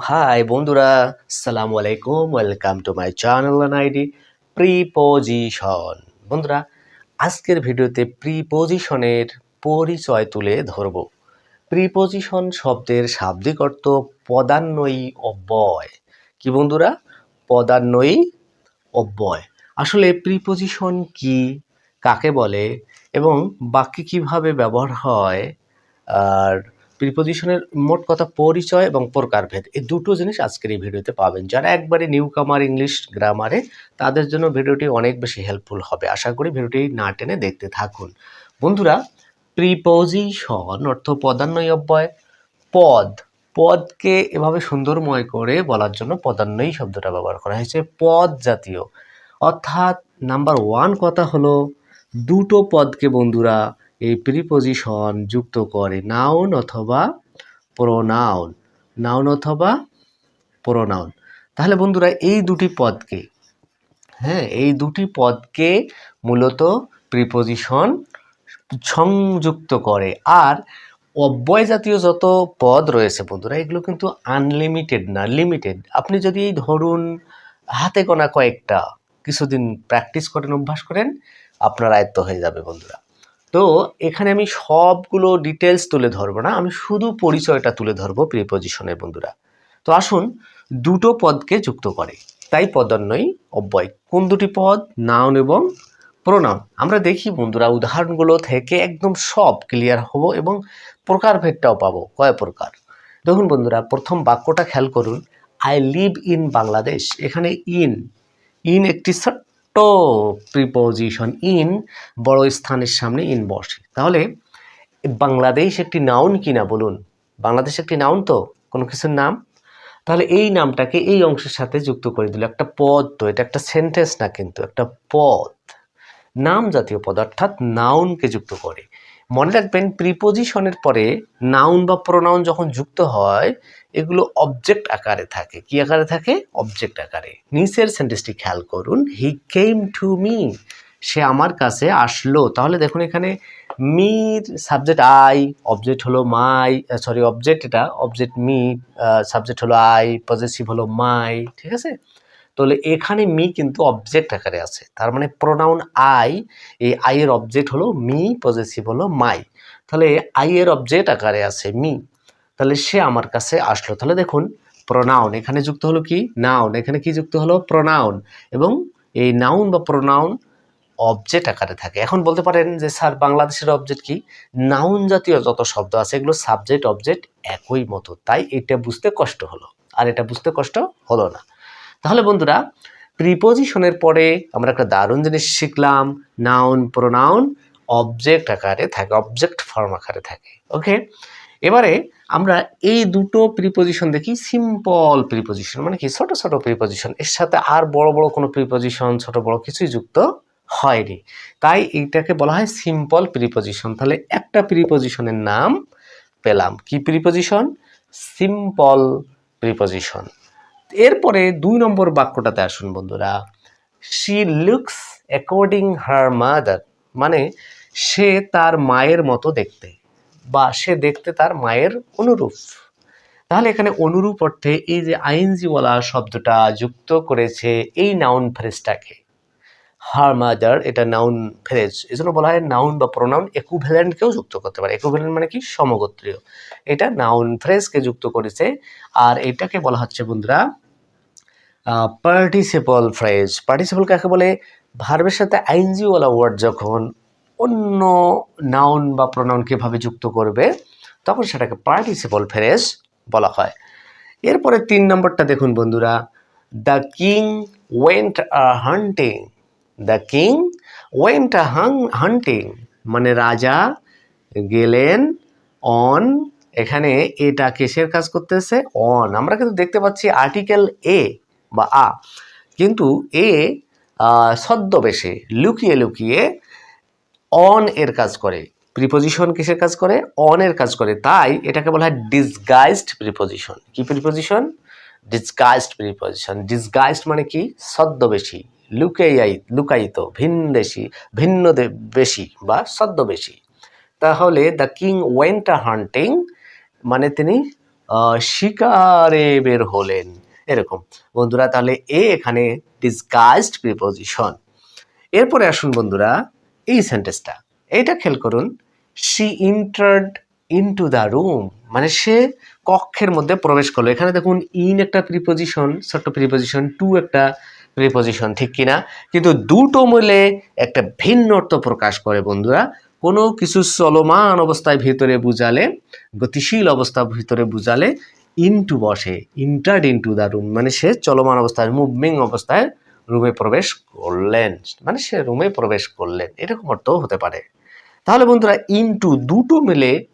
High বন্ধুরা সালামু আলাইকুম welcome to my channel ID preposition বন্ধুরা, আজকের ভিডিওতে প্রিপোজিশনের পরিচয় তুলে ধরব। প্রিপোজিশন শব্দের শাব্দিক অর্থ পদান্বয়ী অব্যয়। কি বন্ধুরা? পদান্বয়ী অব্যয়। আসলে প্রিপোজিশন কি, কাকে বলে, এবং বাক্যে কীভাবে ব্যবহার হয়, আর প্রিপোজিশনের মোট কথা পরিচয় এবং প্রকারভেদ এই দুটো জিনিস আজকের এই ভিডিওতে পাবেন। যারা একবারে নিউ কামার ইংলিশ গ্রামারে তাদের জন্য ভিডিওটি অনেক বেশি হেল্পফুল হবে। আশা করি ভিডিওটি না টেনে দেখতে থাকুন। বন্ধুরা প্রিপোজিশন অর্থ পদান্বয়ী অব্যয়। পদ, পদকে এভাবে সুন্দরময় করে বলার জন্য পদান্বয়ী শব্দটা ব্যবহার করা হয়েছে। পদ জাতীয়। অর্থাৎ নাম্বার ওয়ান কথা হলো, দুটো পদকে বন্ধুরা এই প্রিপোজিশন যুক্ত করে নাউন অথবা প্রোনাউন নাউন অথবা প্রোনাউন তাহলে বন্ধুরা, এই দুটি পদকে হ্যাঁ এই দুটি পদকে মূলত প্রিপোজিশন সংযুক্ত করে। আর অব্যয় জাতীয় যত পদ রয়েছে বন্ধুরা, এগুলো কিন্তু আনলিমিটেড না লিমিটেড আপনি যদি এই ধরুন, হাতে গোনা কয়েকটা, কিছুদিন প্র্যাকটিস করেন, অভ্যাস করেন, আপনার আয়ত্ত হয়ে যাবে বন্ধুরা। তো এখানে আমি সবগুলো ডিটেলস তুলে ধরবো না, আমি শুধু পরিচয়টা তুলে ধরবো প্রিপোজিশনের বন্ধুরা। তো আসুন, দুটো পদকে যুক্ত করে। তাই পদান্বয়ী, অব্যয়। কোন দুটি পদ? নাউন এবং প্রণাম আমরা দেখি বন্ধুরা, উদাহরণগুলো থেকে একদম সব ক্লিয়ার হব এবং প্রকারভেদটাও পাবো। কয় প্রকার? দেখুন বন্ধুরা, প্রথম বাক্যটা খেয়াল করুন। আই লিভ ইন বাংলাদেশ এখানে ইন ইন একটি ছোট্ট প্রিপোজিশন ইন বড় স্থানের সামনে ইন বসে। তাহলে বাংলাদেশ একটি নাউন কিনা বলুন? বাংলাদেশ একটি নাউন তো? কোনো কিছুর নাম? তাহলে এই নামটাকে এই অংশের সাথে যুক্ত করে দিল। একটা পদ তো, এটা একটা সেন্টেন্স না কিন্তু, একটা পদ। নাম জাতীয় পদ, অর্থাৎ নাউনকে যুক্ত করে। মনে রাখবেন প্রিপোজিশনের পরে নাউন বা প্রোনাউন যখন যুক্ত হয়, এগুলো অবজেক্ট আকারে থাকে। কি আকারে থাকে? অবজেক্ট আকারে। নিচের সেন্টেন্সটি খেয়াল করুন। হি কেম টু মি সে আমার কাছে আসলো। তাহলে দেখুন এখানে মির সাবজেক্ট আই অবজেক্ট হলো মাই সরি অবজেক্ট এটা অবজেক্ট মি সাবজেক্ট হলো আই পজেসিভ হলো মাই ঠিক আছে? তাহলে এখানে মি কিন্তু অবজেক্ট আকারে আছে। তার মানে প্রোনাউন আই এই আই এর অবজেক্ট হলো মি পজেসিভ হলো মাই তাহলে আই এর অবজেক্ট আকারে আছে মি। তাহলে সে আমার কাছে আসলো। তাহলে দেখুন প্রোনাউন এখানে যুক্ত হলো কি? নাউন এখানে কি যুক্ত হলো? প্রোনাউন এবং এই নাউন বা প্রোনাউন অবজেক্ট আকারে থাকে। এখন বলতে পারেন যে, স্যার, বাংলাদেশের অবজেক্ট কি? নাউন জাতীয় যত শব্দ আছে, এগুলো সাবজেক্ট অবজেক্ট একই মতো। তাই এটা বুঝতে কষ্ট হলো। আর এটা বুঝতে কষ্ট হলো না। তাহলে বন্ধুরা প্রিপোজিশনের পরে আমরা একটা দারুণ জিনিস শিখলাম নাউন প্রোনাউন অবজেক্ট আকারে থাকে অবজেক্ট ফর্ম আকারে থাকে ওকে এবারে আমরা এই দুটো প্রিপোজিশন দেখি সিম্পল প্রিপোজিশন মানে কি, ছোট ছোট প্রিপোজিশন এর সাথে আর বড় বড় কোনো প্রিপোজিশন ছোট বড় কিছুই যুক্ত হয়নি। তাই এইটাকে বলা হয় সিম্পল প্রিপোজিশন তাহলে একটা প্রিপোজিশনের নাম পেলাম। কি প্রিপোজিশন সিম্পল প্রিপোজিশন এরপরে দুই নম্বর বাক্যটাতে আসুন বন্ধুরা। She looks according her mother মানে সে তার মায়ের মতো দেখতে বা সে দেখতে তার মায়ের অনুরূপ। তাহলে এখানে অনুরূপ অর্থে এই যে আইনজিওয়ালা শব্দটা যুক্ত করেছে এই নাউন ফ্রেজটাকে হার মাদার এটা নাউন ফ্রেজ এই জন্য বলা হয় নাউন বা প্রোনাউন একুভ্যালেন্টকেও যুক্ত করতে পারে। একুভ্যালেন্ট মানে কি? সমগোত্রীয়। এটা নাউন ফ্রেজকে যুক্ত করেছে। আর এটাকে বলা হচ্ছে বন্ধুরা পার্টিসিপল ফ্রেজ পার্টিসিপল কাকে বলে? ভার্বের সাথে আইনজিওয়ালা ওয়ার্ড যখন অন্য নাউন বা প্রনাউন কীভাবে যুক্ত করবে, তখন সেটাকে পার্টিসিপল ফ্রেজ বলা হয়। এরপরে তিন নম্বরটা দেখুন বন্ধুরা। The king went a hunting the king went a hung hunting মানে রাজা গেলেন অন এখানে এটা কেসের কাজ করতেছে? অন আমরা কিন্তু দেখতে পাচ্ছি আর্টিকেল এ বা আ। কিন্তু এ ছদ্মবেশে লুকিয়ে লুকিয়ে অন এর কাজ করে। প্রিপোজিশন কিসের কাজ করে? অন এর কাজ করে। তাই এটাকে বলা হয় ডিসগাইজড প্রিপোজিশন কি প্রিপোজিশন ডিসগাইজড প্রিপোজিশন ডিসগাইজড মানে কি? ছদ্মবেশী লুকাই লুকায়িত, ভিনদেশি ভিন্ন বেশি বা ছদ্মবেশী। তাহলে দ্য কিং ওয়েন্ট হান্টিং মানে তিনি শিকারে বের হলেন। এরকম। বন্ধুরা, তাহলে এ এখানে ডিসগাইজড প্রিপোজিশন এরপরে আসুন বন্ধুরা, এই সেন্টেন্সটা এইটা খেল করুন she entered into the room মানে সে কক্ষের মধ্যে প্রবেশ করল। এখানে দেখুন ইন একটা প্রিপোজিশন ছোট্ট প্রিপোজিশন টু একটা প্রিপোজিশন ঠিক কিনা? কিন্তু দুটো মিলে একটা ভিন্ন অর্থ প্রকাশ করে বন্ধুরা। কোনো কিছু চলমান অবস্থায় ভিতরে বুঝালে, গতিশীল অবস্থার ভিতরে বুঝালে ইনটু বসে ইন্টার্ড ইনটু দ্য রুম মানে সে চলমান অবস্থায় মুভিং অবস্থায় রুমে প্রবেশ করলেন। মানে সে রুমে প্রবেশ করলেন। এরকম অর্থও হতে পারে। তাহলে বন্ধুরা ইনটু দুটো মিলে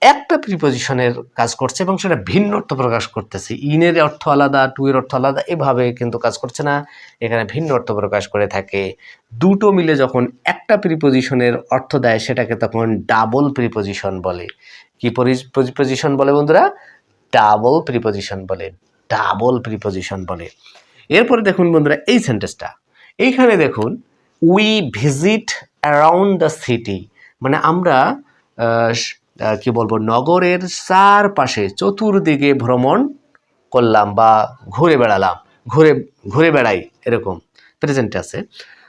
একটা প্রিপোজিশনের কাজ করছে এবং সেটা ভিন্ন অর্থ প্রকাশ করতেছে। ইনের অর্থ আলাদা টু এর অর্থ আলাদা, এভাবে কিন্তু কাজ করছে না। এখানে ভিন্ন অর্থ প্রকাশ করে থাকে। দুটো মিলে যখন একটা প্রিপোজিশনের অর্থ দেয়, সেটাকে তখন ডাবল প্রিপোজিশন বলে। কি প্রিপোজিশন বলে বন্ধুরা? ডাবল প্রিপোজিশন বলে ডাবল প্রিপোজিশন বলে। এরপরে দেখুন বন্ধুরা, এই সেন্টেন্সটা এইখানে দেখুন we visit around the city মানে আমরা কি বলব, নগরের চারপাশে চতুর্দিকে ভ্রমণ করলাম বা ঘুরে বেড়ালাম, ঘুরে ঘুরে বেড়াই, এরকম প্রেজেন্ট আছে।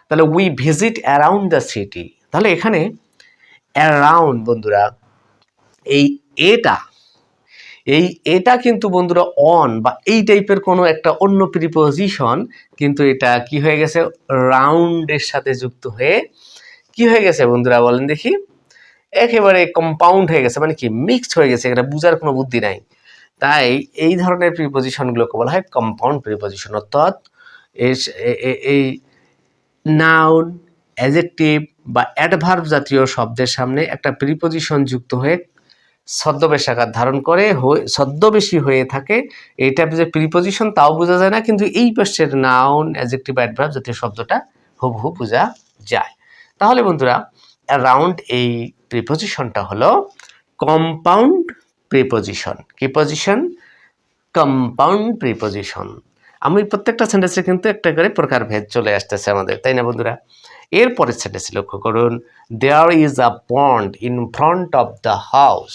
তাহলে we visit around the city তাহলে এখানে অ্যারাউন্ড বন্ধুরা, এই এটা এই, এটা কিন্তু বন্ধুরা অন বা এই টাইপের কোনো একটা অন্য প্রিপোজিশন কিন্তু এটা কি হয়ে গেছে? রাউন্ডের সাথে যুক্ত হয়ে কি হয়ে গেছে বন্ধুরা বলেন দেখি? একেবারে কম্পাউন্ড হয়ে গেছে মানে কি? মিক্সড হয়ে গেছে, এটা বুঝার কোনো বুদ্ধি নাই। তাই এই ধরনের প্রিপোজিশনগুলোকে বলা হয় কম্পাউন্ড প্রিপোজিশন অর্থাৎ এই নাউন অ্যাজেক্টিভ বা অ্যাডভার্ব জাতীয় শব্দের সামনে একটা প্রিপোজিশন যুক্ত হয়ে ছদ্মবেশ আকার ধারণ করে ছদ্মবেশী হয়ে থাকে। এটা যে প্রিপোজিশন তাও বোঝা যায় না, কিন্তু এই পাশের নাউন অ্যাজেক্টিভ অ্যাডভার্ব জাতীয় শব্দটা হুবহু বোঝা যায়। তাহলে বন্ধুরা অ্যারাউন্ড এই প্রিপোজিশনটা হলো কম্পাউন্ড প্রিপোজিশন কি পজিশন কম্পাউন্ড প্রিপোজিশন আমি প্রত্যেকটা সেন্টেন্সে কিন্তু একটা করে প্রকারভেদ চলে আসতেছে আমাদের, তাই না বন্ধুরা? এরপরের সেন্টেন্সে লক্ষ্য করুন there is a pond in front of the house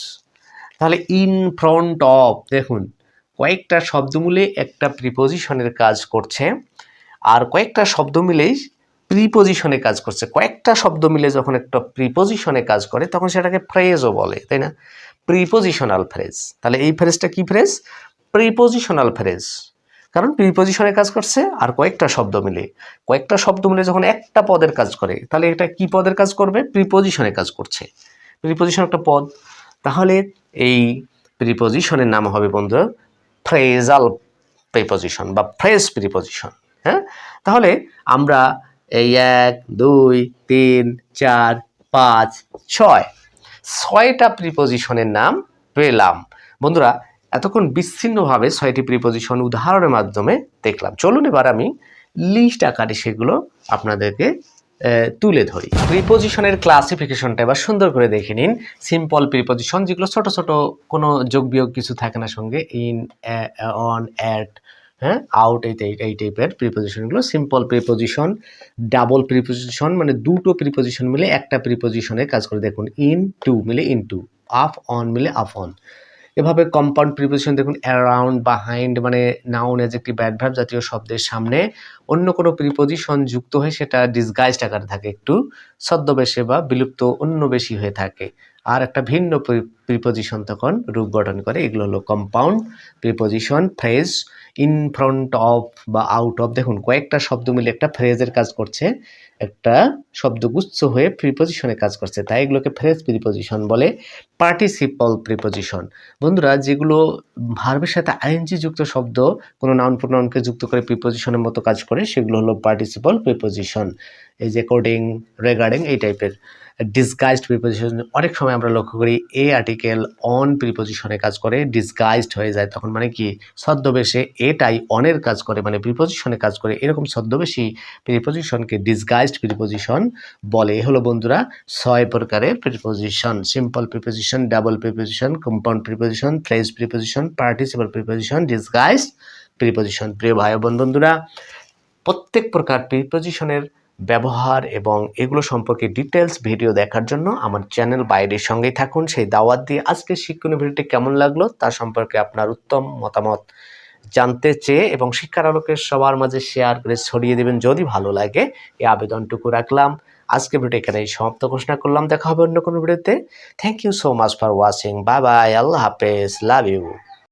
তাহলে ইন ফ্রন্ট অফ দেখুন, কয়েকটা শব্দ মিলে একটা প্রিপোজিশনের কাজ করছে, আর কয়েকটা শব্দ মিলেই প্রিপোজিশনে কাজ করছে। কয়েকটা শব্দ মিলে যখন একটা প্রিপোজিশনে কাজ করে, তখন সেটাকে ফ্রেজও বলে, তাই না? প্রিপোজিশনাল ফ্রেজ তাহলে এই ফ্রেজটা কি ফ্রেজ প্রিপোজিশনাল ফ্রেজ কারণ প্রিপোজিশনে কাজ করছে আর কয়েকটা শব্দ মিলে। কয়েকটা শব্দ মিলে যখন একটা পদের কাজ করে, তাহলে এটা কি পদের কাজ করবে? প্রিপোজিশনে কাজ করছে। প্রিপোজিশন একটা পদ। তাহলে এই প্রিপোজিশনের নাম হবে বন্ধু ফ্রেজাল প্রিপোজিশন বা ফ্রেজ প্রিপোজিশন হ্যাঁ? তাহলে আমরা এই এক, দুই, তিন, চার, পাঁচ, ছয়, ছয়টা প্রিপোজিশনের নাম পেলাম। বন্ধুরা এতক্ষণ বিচ্ছিন্নভাবে ছয়টি প্রিপোজিশন উদাহরণের মাধ্যমে দেখলাম। চলুন এবার আমি লিস্ট আকারে সেগুলো আপনাদেরকে তুলে ধরি। প্রিপোজিশনের ক্লাসিফিকেশনটা এবার সুন্দর করে দেখে নিন। সিম্পল প্রিপোজিশন যেগুলো ছোট ছোট, কোনো যোগ বিয়োগ কিছু থাকে না সঙ্গে ইন অন অ্যাট হ্যাঁ আউট এই এই টাইপের প্রিপোজিশনগুলো সিম্পল প্রিপোজিশন ডাবল প্রিপোজিশন মানে দুটো প্রিপোজিশন মিলে একটা প্রিপোজিশনে কাজ করে। দেখুন ইন টু মিলে ইন টু আপ অন মিলে আপ অন এভাবে কম্পাউন্ড প্রিপোজিশন দেখুন অ্যারাউন্ড বাহাইন্ড মানে নাউন অ্যাজেক্টিভ অ্যাডভার্ব জাতীয় শব্দের সামনে অন্য কোনো প্রিপোজিশন যুক্ত হয়ে সেটা ডিসগাইজড আকারে থাকে, একটু ছদ্মবেশে বা বিলুপ্ত অন্য বেশি হয়ে থাকে। আর একটা ভিন্ন প্রিপোজিশন তখন রূপ গঠন করে, এগুলো হলো compound preposition phrase in front of বা আউট অফ দেখুন, কয়েকটা শব্দ মিলে একটা ফ্রেজের কাজ করছে। একটা শব্দগুচ্ছ হয়ে প্রিপোজিশনে কাজ করছে। তাই এগুলোকে ফ্রেজ প্রিপোজিশন বলে পার্টিসিপল প্রিপোজিশন বন্ধুরা, যেগুলো ভার্বের সাথে আইএনজি যুক্ত শব্দ, কোনো নাউন প্রোনাউনকে যুক্ত করে প্রিপোজিশনের মতো কাজ করে, সেগুলো হলো পার্টিসিপল প্রিপোজিশন এই যে কোডিং রেগার্ডিং এই টাইপের ডিসগাইজড প্রিপোজিশন অনেক সময় আমরা লক্ষ্য করি এ আর্টিকেল অন প্রিপোজিশনে কাজ করে ডিসগাইজড হয়ে যায়। তখন মানে কি? ছদ্মবেশে এটাই অনের কাজ করে মানে প্রিপোজিশনে কাজ করে। এরকম ছদ্মবেশী প্রিপোজিশনকে ডিসগাইজড প্রিপোজিশন বলে। এ হলো বন্ধুরা ছয় প্রকারের preposition simple preposition double preposition compound preposition phrase preposition participle preposition disguised preposition প্রিয় ভাই বোন বন্ধুরা, প্রত্যেক প্রকার প্রিপোজিশনের ব্যবহার এবং এগুলো সম্পর্কে ডিটেলস ভিডিও দেখার জন্য আমার চ্যানেল বাইরের সঙ্গেই থাকুন। সেই দাওয়াত দিয়ে আজকের শিক্ষণীয় ভিডিওটি কেমন লাগল তার সম্পর্কে আপনার উত্তম মতামত জানতে চেয়ে এবং শিক্ষার আলোকে সবার মাঝে শেয়ার করে ছড়িয়ে দেবেন যদি ভালো লাগে। এই আবেদনটুকু রাখলাম। আজকে ভিডিও এখানেই সমাপ্ত ঘোষণা করলাম। দেখা হবে অন্য কোনো ভিডিওতে thank you so much for watching bye bye আল্লাহ হাফেজ। Love you